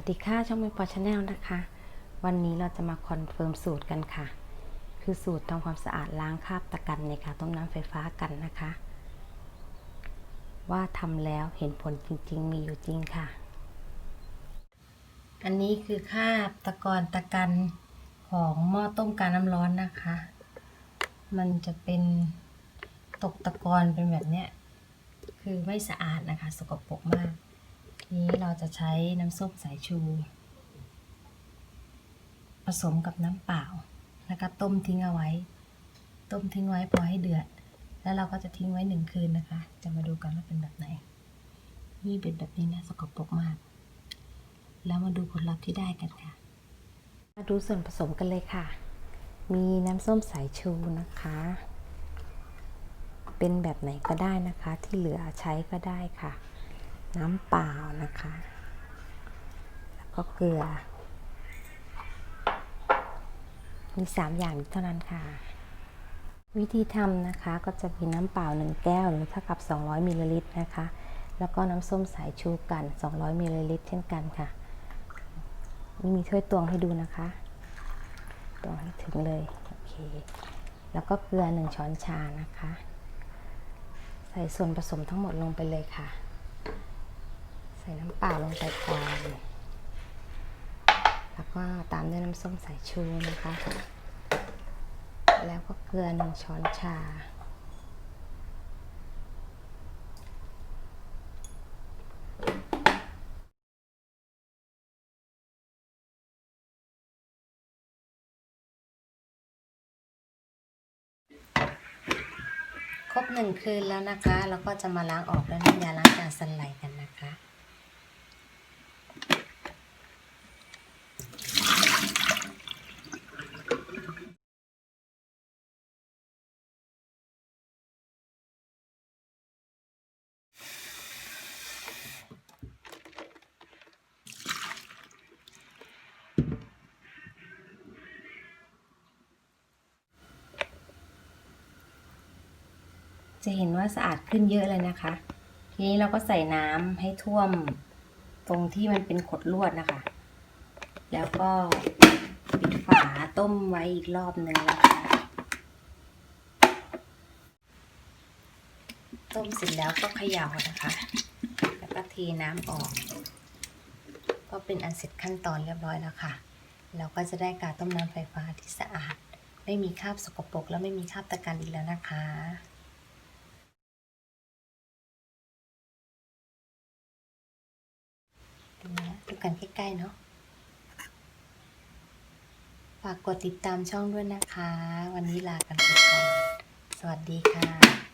วัสดีค่ะช่องมิปอชาแนลนะคะ วันนี้เราจะมาคอนเฟิร์มสูตรกันค่ะ คือสูตรทำความสะอาดล้างคราบตะกันในกาต้มน้ำไฟฟ้ากันนะคะ ว่าทำแล้วเห็นผลจริงๆ มีอยู่จริงค่ะ อันนี้คือคราบตะกอนตะกันของหม้อต้มกาน้ำร้อนนะคะ มันจะเป็นตกตะกอนเป็นแบบเนี้ยคือไม่สะอาดนะคะ สกปรกมาก นี้เราจะใช้น้ำส้มสายชู ผสมกับน้ำเปล่า แล้วก็ต้มทิ้งเอาไว้ ต้มทิ้งไว้พอให้เดือด แล้วเราก็จะทิ้งไว้หนึ่งคืนนะคะ จะมาดูกันว่าเป็นแบบไหน นี่เป็นแบบนี้นะสกปรกมาก แล้วมาดูผลลัพธ์ที่ได้กันค่ะ มาดูส่วนผสมกันเลยค่ะ มีน้ำส้มสายชูนะคะ เป็นแบบไหนก็ได้นะคะ ที่เหลือใช้ก็ได้ค่ะ น้ำเปล่านะคะ แล้วก็เกลือ มี3อย่างเท่านั้นค่ะ วิธีทำนะคะก็จะมีน้ำเปล่า1แก้วหรือเท่ากับ 200มิลลิลิตรนะคะ แล้วก็น้ำส้มสายชูกัน 200มิลลิลิตรเช่นกันค่ะนี่มีถ้วยตวงให้ดูนะคะตวงให้ถึงเลยโอเค แล้วก็เกลือ1ช้อนชานะคะ ใส่ส่วนผสมทั้งหมดลงไปเลยค่ะ ส่น้ำเปล่าลงไปก่อน แล้วก็ตามด้วยน้ำส้มสายชูนะคะ แล้วก็เกลือหนึ่งช้อนชา ครบหนึ่งคืนแล้วนะคะ แล้วก็จะมาล้างออกด้วยน้ำยาล้างจานสไล จะเห็นว่าสะอาดขึ้นเยอะเลยนะคะ ทีนี้เราก็ใส่น้ำให้ท่วมตรงที่มันเป็นขดลวดนะคะ แล้วก็ปิดฝาต้มไว้อีกรอบหนึ่งนะคะ ต้มเสร็จแล้วก็เขย่านะคะ แล้วก็เทน้ำออก ก็เป็นอันเสร็จขั้นตอนเรียบร้อยแล้วค่ะ เราก็จะได้การต้มน้ำไฟฟ้าที่สะอาด ไม่มีคราบสกปรกและไม่มีคราบตะกันอีกแล้วนะคะ กันใกล้ๆเนาะ ฝากกดติดตามช่องด้วยนะคะ วันนี้ลากันไปก่อน สวัสดีค่ะ